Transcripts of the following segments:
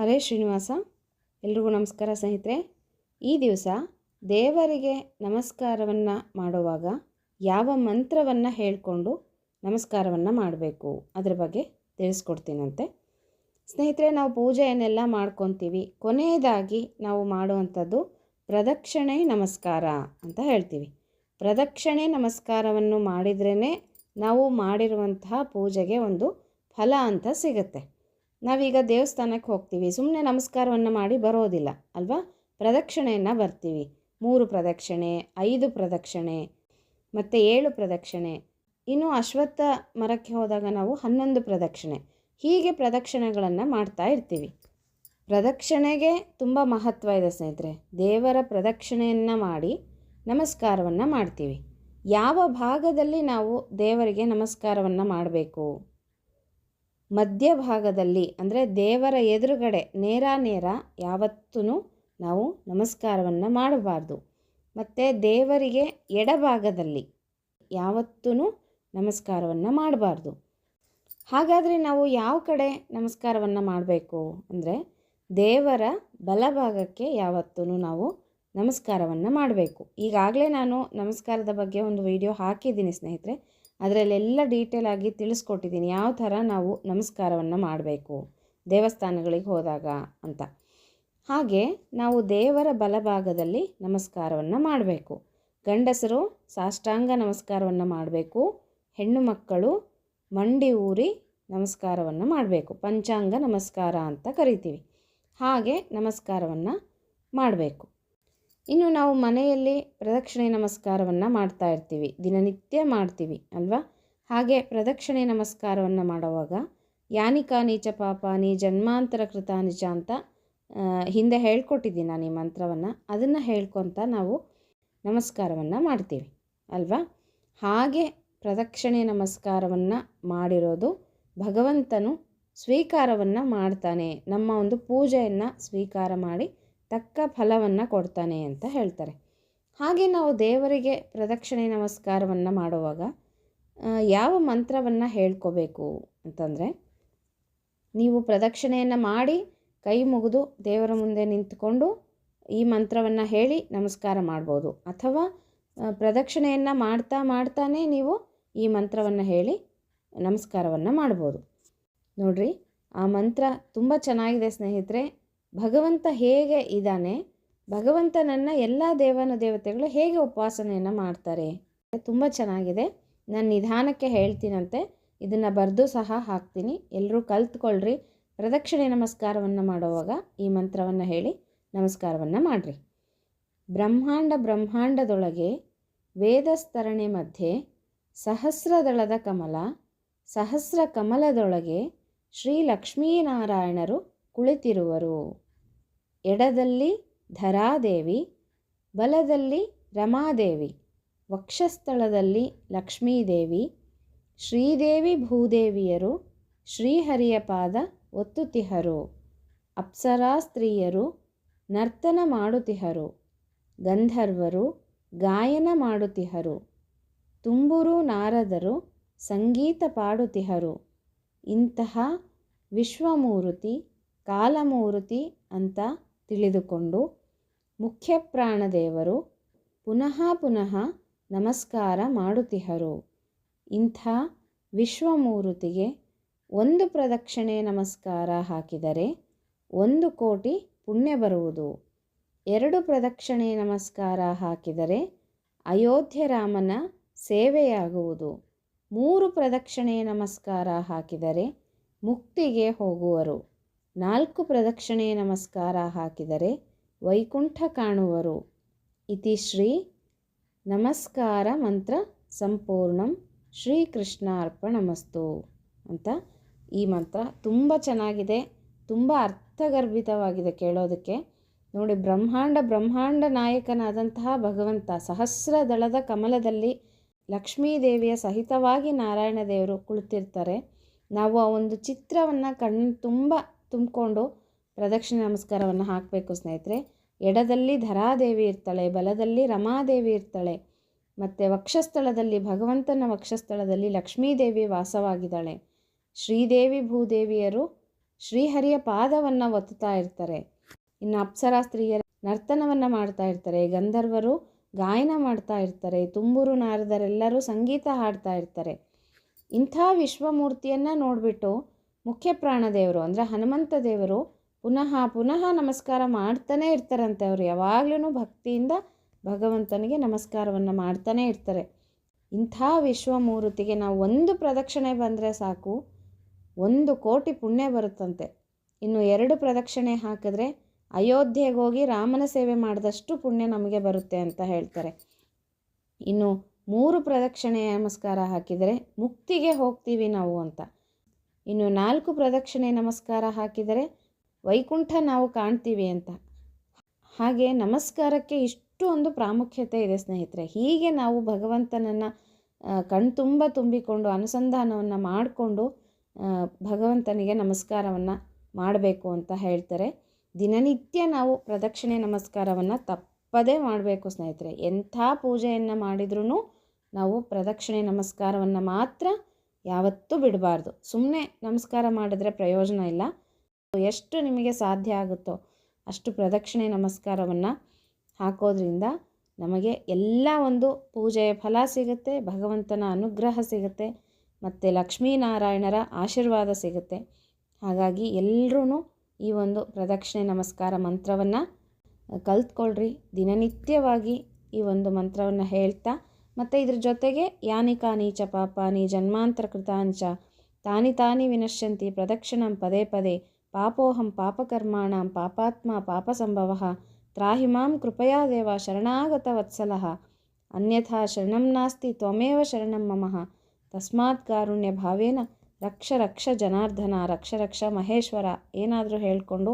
ಹರೇ ಶ್ರೀನಿವಾಸ, ಎಲ್ರಿಗೂ ನಮಸ್ಕಾರ ಸ್ನೇಹಿತರೆ. ಈ ದಿವಸ ದೇವರಿಗೆ ನಮಸ್ಕಾರವನ್ನು ಮಾಡುವಾಗ ಯಾವ ಮಂತ್ರವನ್ನು ಹೇಳಿಕೊಂಡು ನಮಸ್ಕಾರವನ್ನು ಮಾಡಬೇಕು ಅದರ ಬಗ್ಗೆ ತಿಳಿಸ್ಕೊಡ್ತೀನಂತೆ. ಸ್ನೇಹಿತರೆ, ನಾವು ಪೂಜೆಯನ್ನೆಲ್ಲ ಮಾಡ್ಕೊತೀವಿ. ಕೊನೆಯದಾಗಿ ನಾವು ಮಾಡುವಂಥದ್ದು ಪ್ರದಕ್ಷಿಣೆ ನಮಸ್ಕಾರ ಅಂತ ಹೇಳ್ತೀವಿ. ಪ್ರದಕ್ಷಿಣೆ ನಮಸ್ಕಾರವನ್ನು ಮಾಡಿದ್ರೇ ನಾವು ಮಾಡಿರುವಂತಹ ಪೂಜೆಗೆ ಒಂದು ಫಲ ಅಂತ ಸಿಗುತ್ತೆ. ನಾವೀಗ ದೇವಸ್ಥಾನಕ್ಕೆ ಹೋಗ್ತೀವಿ. ಸುಮ್ಮನೆ ನಮಸ್ಕಾರವನ್ನು ಮಾಡಿ ಬರೋದಿಲ್ಲ, ಅಲ್ವಾ? ಪ್ರದಕ್ಷಿಣೆಯನ್ನು ಬರ್ತೀವಿ. ಮೂರು ಪ್ರದಕ್ಷಿಣೆ, ಐದು ಪ್ರದಕ್ಷಿಣೆ, ಮತ್ತು ಏಳು ಪ್ರದಕ್ಷಿಣೆ. ಇನ್ನು ಅಶ್ವತ್ಥ ಮರಕ್ಕೆ ಹೋದಾಗ ನಾವು ಹನ್ನೊಂದು ಪ್ರದಕ್ಷಿಣೆ. ಹೀಗೆ ಪ್ರದಕ್ಷಿಣೆಗಳನ್ನು ಮಾಡ್ತಾ ಇರ್ತೀವಿ. ಪ್ರದಕ್ಷಿಣೆಗೆ ತುಂಬ ಮಹತ್ವ ಇದೆ ಸ್ನೇಹಿತರೆ. ದೇವರ ಪ್ರದಕ್ಷಿಣೆಯನ್ನು ಮಾಡಿ ನಮಸ್ಕಾರವನ್ನು ಮಾಡ್ತೀವಿ. ಯಾವ ಭಾಗದಲ್ಲಿ ನಾವು ದೇವರಿಗೆ ನಮಸ್ಕಾರವನ್ನು ಮಾಡಬೇಕು? ಮಧ್ಯಭಾಗದಲ್ಲಿ, ಅಂದರೆ ದೇವರ ಎದುರುಗಡೆ, ನೇರ ನೇರ ಯಾವತ್ತೂ ನಾವು ನಮಸ್ಕಾರವನ್ನು ಮಾಡಬಾರ್ದು. ಮತ್ತು ದೇವರಿಗೆ ಎಡಭಾಗದಲ್ಲಿ ಯಾವತ್ತೂ ನಮಸ್ಕಾರವನ್ನು ಮಾಡಬಾರ್ದು. ಹಾಗಾದರೆ ನಾವು ಯಾವ ಕಡೆ ನಮಸ್ಕಾರವನ್ನು ಮಾಡಬೇಕು? ಅಂದರೆ ದೇವರ ಬಲಭಾಗಕ್ಕೆ ಯಾವತ್ತೂ ನಾವು ನಮಸ್ಕಾರವನ್ನು ಮಾಡಬೇಕು. ಈಗಾಗಲೇ ನಾನು ನಮಸ್ಕಾರದ ಬಗ್ಗೆ ಒಂದು ವಿಡಿಯೋ ಹಾಕಿದ್ದೀನಿ ಸ್ನೇಹಿತರೆ. ಅದರಲ್ಲೆಲ್ಲ ಡೀಟೇಲ್ ಆಗಿ ತಿಳಿಸ್ಕೊಟ್ಟಿದ್ದೀನಿ ಯಾವ ಥರ ನಾವು ನಮಸ್ಕಾರವನ್ನು ಮಾಡಬೇಕು, ದೇವಸ್ಥಾನಗಳಿಗೆ ಹೋದಾಗ ಅಂತ. ಹಾಗೆ ನಾವು ದೇವರ ಬಲಭಾಗದಲ್ಲಿ ನಮಸ್ಕಾರವನ್ನು ಮಾಡಬೇಕು. ಗಂಡಸರು ಸಾಷ್ಟಾಂಗ ನಮಸ್ಕಾರವನ್ನು ಮಾಡಬೇಕು, ಹೆಣ್ಣು ಮಕ್ಕಳು ಮಂಡಿ ಊರಿ ನಮಸ್ಕಾರವನ್ನು ಮಾಡಬೇಕು. ಪಂಚಾಂಗ ನಮಸ್ಕಾರ ಅಂತ ಕರಿತೀವಿ. ಹಾಗೆ ನಮಸ್ಕಾರವನ್ನು ಮಾಡಬೇಕು. ಇನ್ನು ನಾವು ಮನೆಯಲ್ಲಿ ಪ್ರದಕ್ಷಿಣೆ ನಮಸ್ಕಾರವನ್ನು ಮಾಡ್ತಾ ಇರ್ತೀವಿ. ದಿನನಿತ್ಯ ಮಾಡ್ತೀವಿ, ಅಲ್ವಾ? ಹಾಗೆ ಪ್ರದಕ್ಷಿಣೆ ನಮಸ್ಕಾರವನ್ನು ಮಾಡುವಾಗ, ಯಾನಿಕ ನೀಚ ಪಾಪಾನಿ ಜನ್ಮಾಂತರ ಕೃತ ನಿಜ ಅಂತ ಹಿಂದೆ ಹೇಳ್ಕೊಟ್ಟಿದ್ದೀನಿ ನಾನು ಈ ಮಂತ್ರವನ್ನು. ಅದನ್ನು ಹೇಳ್ಕೊತ ನಾವು ನಮಸ್ಕಾರವನ್ನು ಮಾಡ್ತೀವಿ, ಅಲ್ವಾ? ಹಾಗೆ ಪ್ರದಕ್ಷಿಣೆ ನಮಸ್ಕಾರವನ್ನು ಮಾಡಿರೋದು ಭಗವಂತನು ಸ್ವೀಕಾರವನ್ನು ಮಾಡ್ತಾನೆ. ನಮ್ಮ ಒಂದು ಪೂಜೆಯನ್ನು ಸ್ವೀಕಾರ ಮಾಡಿ ತಕ್ಕ ಫಲವನ್ನು ಕೊಡ್ತಾನೆ ಅಂತ ಹೇಳ್ತಾರೆ. ಹಾಗೆ ನಾವು ದೇವರಿಗೆ ಪ್ರದಕ್ಷಿಣೆ ನಮಸ್ಕಾರವನ್ನು ಮಾಡುವಾಗ ಯಾವ ಮಂತ್ರವನ್ನು ಹೇಳ್ಕೋಬೇಕು ಅಂತಂದರೆ, ನೀವು ಪ್ರದಕ್ಷಿಣೆಯನ್ನು ಮಾಡಿ ಕೈ ಮುಗಿದು ದೇವರ ಮುಂದೆ ನಿಂತ್ಕೊಂಡು ಈ ಮಂತ್ರವನ್ನು ಹೇಳಿ ನಮಸ್ಕಾರ ಮಾಡ್ಬೋದು. ಅಥವಾ ಪ್ರದಕ್ಷಿಣೆಯನ್ನು ಮಾಡ್ತಾ ಮಾಡ್ತಾನೆ ನೀವು ಈ ಮಂತ್ರವನ್ನು ಹೇಳಿ ನಮಸ್ಕಾರವನ್ನು ಮಾಡ್ಬೋದು. ನೋಡ್ರಿ, ಆ ಮಂತ್ರ ತುಂಬ ಚೆನ್ನಾಗಿದೆ ಸ್ನೇಹಿತರೆ. ಭಗವಂತ ಹೇಗೆ ಇದ್ದಾನೆ ಭಗವಂತನನ್ನು ಎಲ್ಲ ದೇವನ ದೇವತೆಗಳು ಹೇಗೆ ಉಪಾಸನೆಯನ್ನು ಮಾಡ್ತಾರೆ ತುಂಬ ಚೆನ್ನಾಗಿದೆ. ನಾನು ನಿಧಾನಕ್ಕೆ ಹೇಳ್ತೀನಂತೆ, ಇದನ್ನು ಬರೆದು ಸಹ ಹಾಕ್ತೀನಿ. ಎಲ್ಲರೂ ಕಲ್ತ್ಕೊಳ್ರಿ. ಪ್ರದಕ್ಷಿಣೆ ನಮಸ್ಕಾರವನ್ನು ಮಾಡುವಾಗ ಈ ಮಂತ್ರವನ್ನು ಹೇಳಿ ನಮಸ್ಕಾರವನ್ನು ಮಾಡಿರಿ. ಬ್ರಹ್ಮಾಂಡ ಬ್ರಹ್ಮಾಂಡದೊಳಗೆ ವೇದಸ್ತರಣೆ ಮಧ್ಯೆ ಸಹಸ್ರದಳದ ಕಮಲ, ಸಹಸ್ರ ಕಮಲದೊಳಗೆ ಶ್ರೀ ಲಕ್ಷ್ಮೀನಾರಾಯಣರು ಕುಳಿತಿರುವರು. ಎಡದಲ್ಲಿ ಧರಾದೇವಿ, ಬಲದಲ್ಲಿ ರಮಾದೇವಿ, ವಕ್ಷಸ್ಥಳದಲ್ಲಿ ಲಕ್ಷ್ಮೀದೇವಿ, ಶ್ರೀದೇವಿ ಭೂದೇವಿಯರು, ಶ್ರೀಹರಿಯ ಪಾದ ಒತ್ತುತಿಹರು ಅಪ್ಸರಾ ಸ್ತ್ರೀಯರು ನರ್ತನ ಮಾಡುತಿಹರು, ಗಂಧರ್ವರು ಗಾಯನ ಮಾಡುತಿಹರು, ತುಂಬುರು ನಾರದರು ಸಂಗೀತ ಪಾಡುತಿಹರು, ಇಂತಹ ವಿಶ್ವಮೂರ್ತಿ ಕಾಲಮೂರ್ತಿ ಅಂತ ತಿಳಿದುಕೊಂಡು ಮುಖ್ಯ ಪ್ರಾಣದೇವರು ಪುನಃ ಪುನಃ ನಮಸ್ಕಾರ ಮಾಡುತ್ತಿಹರು. ಇಂಥ ವಿಶ್ವಮೂರ್ತಿಗೆ ಒಂದು ಪ್ರದಕ್ಷಿಣೆ ನಮಸ್ಕಾರ ಹಾಕಿದರೆ ಒಂದು ಕೋಟಿ ಪುಣ್ಯ ಬರುವುದು. ಎರಡು ಪ್ರದಕ್ಷಿಣೆ ನಮಸ್ಕಾರ ಹಾಕಿದರೆ ಅಯೋಧ್ಯೆ ರಾಮನ ಸೇವೆಯಾಗುವುದು. ಮೂರು ಪ್ರದಕ್ಷಿಣೆ ನಮಸ್ಕಾರ ಹಾಕಿದರೆ ಮುಕ್ತಿಗೆ ಹೋಗುವರು. ನಾಲ್ಕು ಪ್ರದಕ್ಷಿಣೆ ನಮಸ್ಕಾರ ಹಾಕಿದರೆ ವೈಕುಂಠ ಕಾಣುವರು. ಇತಿ ಶ್ರೀ ನಮಸ್ಕಾರ ಮಂತ್ರ ಸಂಪೂರ್ಣಂ ಶ್ರೀಕೃಷ್ಣಾರ್ಪಣಮಸ್ತು ಅಂತ ಈ ಮಂತ್ರ ತುಂಬ ಚೆನ್ನಾಗಿದೆ, ತುಂಬ ಅರ್ಥಗರ್ಭಿತವಾಗಿದೆ ಕೇಳೋದಕ್ಕೆ. ನೋಡಿ, ಬ್ರಹ್ಮಾಂಡ ಬ್ರಹ್ಮಾಂಡ ನಾಯಕನಾದಂತಹ ಭಗವಂತ ಸಹಸ್ರ ದಳದ ಕಮಲದಲ್ಲಿ ಲಕ್ಷ್ಮೀದೇವಿಯ ಸಹಿತವಾಗಿ ನಾರಾಯಣ ದೇವರು ಕುಳಿತಿರ್ತಾರೆ. ನಾವು ಆ ಒಂದು ಚಿತ್ರವನ್ನು ಕಣ್ಣು ತುಂಬ ತುಂಬಿಕೊಂಡು ಪ್ರದಕ್ಷಿಣೆ ನಮಸ್ಕಾರವನ್ನು ಹಾಕಬೇಕು ಸ್ನೇಹಿತರೆ. ಎಡದಲ್ಲಿ ಧರಾದೇವಿ ಇರ್ತಾಳೆ, ಬಲದಲ್ಲಿ ರಮಾದೇವಿ ಇರ್ತಾಳೆ. ಮತ್ತು ವಕ್ಷಸ್ಥಳದಲ್ಲಿ, ಭಗವಂತನ ವಕ್ಷಸ್ಥಳದಲ್ಲಿ ಲಕ್ಷ್ಮೀದೇವಿ ವಾಸವಾಗಿದ್ದಾಳೆ. ಶ್ರೀದೇವಿ ಭೂದೇವಿಯರು ಶ್ರೀಹರಿಯ ಪಾದವನ್ನು ಒತ್ತುತ್ತಾ ಇರ್ತಾರೆ. ಇನ್ನು ಅಪ್ಸರಾ ಸ್ತ್ರೀಯರ ನರ್ತನವನ್ನು ಮಾಡ್ತಾ ಇರ್ತಾರೆ. ಗಂಧರ್ವರು ಗಾಯನ ಮಾಡ್ತಾ ಇರ್ತಾರೆ. ತುಂಬೂರು ನಾರದರೆಲ್ಲರೂ ಸಂಗೀತ ಹಾಡ್ತಾ ಇರ್ತಾರೆ. ಇಂಥ ವಿಶ್ವಮೂರ್ತಿಯನ್ನು ನೋಡಿಬಿಟ್ಟು ಮುಖ್ಯ ಪ್ರಾಣದೇವರು ಅಂದರೆ ಹನುಮಂತ ದೇವರು ಪುನಃ ಪುನಃ ನಮಸ್ಕಾರ ಮಾಡ್ತಾನೆ ಇರ್ತಾರಂತೆ ಅವರು. ಯಾವಾಗಲೂ ಭಕ್ತಿಯಿಂದ ಭಗವಂತನಿಗೆ ನಮಸ್ಕಾರವನ್ನು ಮಾಡ್ತಾನೇ ಇರ್ತಾರೆ. ಇಂಥ ವಿಶ್ವಮೂರ್ತಿಗೆ ನಾವು ಒಂದು ಪ್ರದಕ್ಷಿಣೆ ಬಂದರೆ ಸಾಕು. ಒಂದು ಕೋಟಿ ಪುಣ್ಯ ಬರುತ್ತಂತೆ. ಇನ್ನು ಎರಡು ಪ್ರದಕ್ಷಿಣೆ ಹಾಕಿದ್ರೆ ಅಯೋಧ್ಯೆಗೆ ಹೋಗಿ ರಾಮನ ಸೇವೆ ಮಾಡಿದಷ್ಟು ಪುಣ್ಯ ನಮಗೆ ಬರುತ್ತೆ ಅಂತ ಹೇಳ್ತಾರೆ. ಇನ್ನು ಮೂರು ಪ್ರದಕ್ಷಿಣೆ ನಮಸ್ಕಾರ ಹಾಕಿದರೆ ಮುಕ್ತಿಗೆ ಹೋಗ್ತೀವಿ ನಾವು ಅಂತ. ಇನ್ನು ನಾಲ್ಕು ಪ್ರದಕ್ಷಿಣೆ ನಮಸ್ಕಾರ ಹಾಕಿದರೆ ವೈಕುಂಠ ನಾವು ಕಾಣ್ತೀವಿ ಅಂತ. ಹಾಗೆ ನಮಸ್ಕಾರಕ್ಕೆ ಇಷ್ಟು ಒಂದು ಪ್ರಾಮುಖ್ಯತೆ ಇದೆ ಸ್ನೇಹಿತರೆ. ಹೀಗೆ ನಾವು ಭಗವಂತನನ್ನು ಕಣ್ತುಂಬ ತುಂಬಿಕೊಂಡು ಅನುಸಂಧಾನವನ್ನು ಮಾಡಿಕೊಂಡು ಭಗವಂತನಿಗೆ ನಮಸ್ಕಾರವನ್ನು ಮಾಡಬೇಕು ಅಂತ ಹೇಳ್ತಾರೆ. ದಿನನಿತ್ಯ ನಾವು ಪ್ರದಕ್ಷಿಣೆ ನಮಸ್ಕಾರವನ್ನು ತಪ್ಪದೇ ಮಾಡಬೇಕು ಸ್ನೇಹಿತರೆ. ಎಂಥ ಪೂಜೆಯನ್ನು ಮಾಡಿದ್ರೂ ನಾವು ಪ್ರದಕ್ಷಿಣೆ ನಮಸ್ಕಾರವನ್ನು ಮಾತ್ರ ಯಾವತ್ತೂ ಬಿಡಬಾರ್ದು. ಸುಮ್ಮನೆ ನಮಸ್ಕಾರ ಮಾಡಿದ್ರೆ ಪ್ರಯೋಜನ ಇಲ್ಲ. ಎಷ್ಟು ನಿಮಗೆ ಸಾಧ್ಯ ಆಗುತ್ತೋ ಅಷ್ಟು ಪ್ರದಕ್ಷಿಣೆ ನಮಸ್ಕಾರವನ್ನು ಹಾಕೋದ್ರಿಂದ ನಮಗೆ ಎಲ್ಲ ಒಂದು ಪೂಜೆಯ ಫಲ ಸಿಗುತ್ತೆ, ಭಗವಂತನ ಅನುಗ್ರಹ ಸಿಗುತ್ತೆ, ಮತ್ತು ಲಕ್ಷ್ಮೀನಾರಾಯಣರ ಆಶೀರ್ವಾದ ಸಿಗುತ್ತೆ. ಹಾಗಾಗಿ ಎಲ್ಲರೂ ಈ ಒಂದು ಪ್ರದಕ್ಷಿಣೆ ನಮಸ್ಕಾರ ಮಂತ್ರವನ್ನು ಕಲ್ತ್ಕೊಳ್ರಿ. ದಿನನಿತ್ಯವಾಗಿ ಈ ಒಂದು ಮಂತ್ರವನ್ನು ಹೇಳ್ತಾ ಮತ್ತು ಇದ್ರ ಜೊತೆಗೆ ಯಾನಿ ಕಾನಿ ಚ ಪಾಪಾನಿ ಜನ್ಮಾಂತರ ಕೃತಾಂಚ. ತಾನಿ ತಾನಿ ವಿನಶ್ಯಂತಿ ಪ್ರದಕ್ಷಿಣಂ ಪದೇ ಪದೇ. ಪಾಪೋಹಂ ಪಾಪಕರ್ಮಾಣಂ ಪಾಪಾತ್ಮ ಪಾಪಸಂಭವ. ತ್ರಾಹಿ ಮಾಂ ಕೃಪಯಾ ದೇವ ಶರಣಾಗತ ವತ್ಸಲಃ. ಅನ್ಯಥಾ ಶರಣಂ ನಾಸ್ತಿ ತ್ವಮೇವ ಶರಣಂ ಮಮಃ. ತಸ್ಮಾತ್ ಕಾರುಣ್ಯ ಭಾವೇನ ರಕ್ಷ ರಕ್ಷ ಜನಾರ್ದನ ರಕ್ಷ ರಕ್ಷ ಮಹೇಶ್ವರ. ಏನಾದರೂ ಹೇಳಿಕೊಂಡು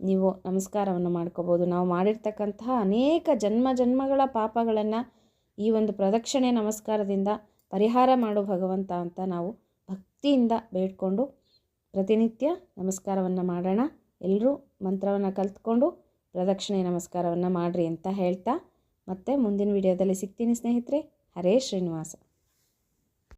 ನೀವು ನಮಸ್ಕಾರವನ್ನು ಮಾಡ್ಕೋಬೋದು. ನಾವು ಮಾಡಿರ್ತಕ್ಕಂತಹ ಅನೇಕ ಜನ್ಮ ಜನ್ಮಗಳ ಪಾಪಗಳನ್ನು ಈ ಒಂದು ಪ್ರದಕ್ಷಿಣೆ ನಮಸ್ಕಾರದಿಂದ ಪರಿಹಾರ ಮಾಡು ಭಗವಂತ ಅಂತ ನಾವು ಭಕ್ತಿಯಿಂದ ಬೇಡ್ಕೊಂಡು ಪ್ರತಿನಿತ್ಯ ನಮಸ್ಕಾರವನ್ನು ಮಾಡೋಣ. ಎಲ್ಲರೂ ಮಂತ್ರವನ್ನು ಕಲ್ತ್ಕೊಂಡು ಪ್ರದಕ್ಷಿಣೆ ನಮಸ್ಕಾರವನ್ನು ಮಾಡಿರಿ ಅಂತ ಹೇಳ್ತಾ ಮತ್ತೆ ಮುಂದಿನ ವಿಡಿಯೋದಲ್ಲಿ ಸಿಗ್ತೀನಿ ಸ್ನೇಹಿತರೆ. ಹರೇ ಶ್ರೀನಿವಾಸ.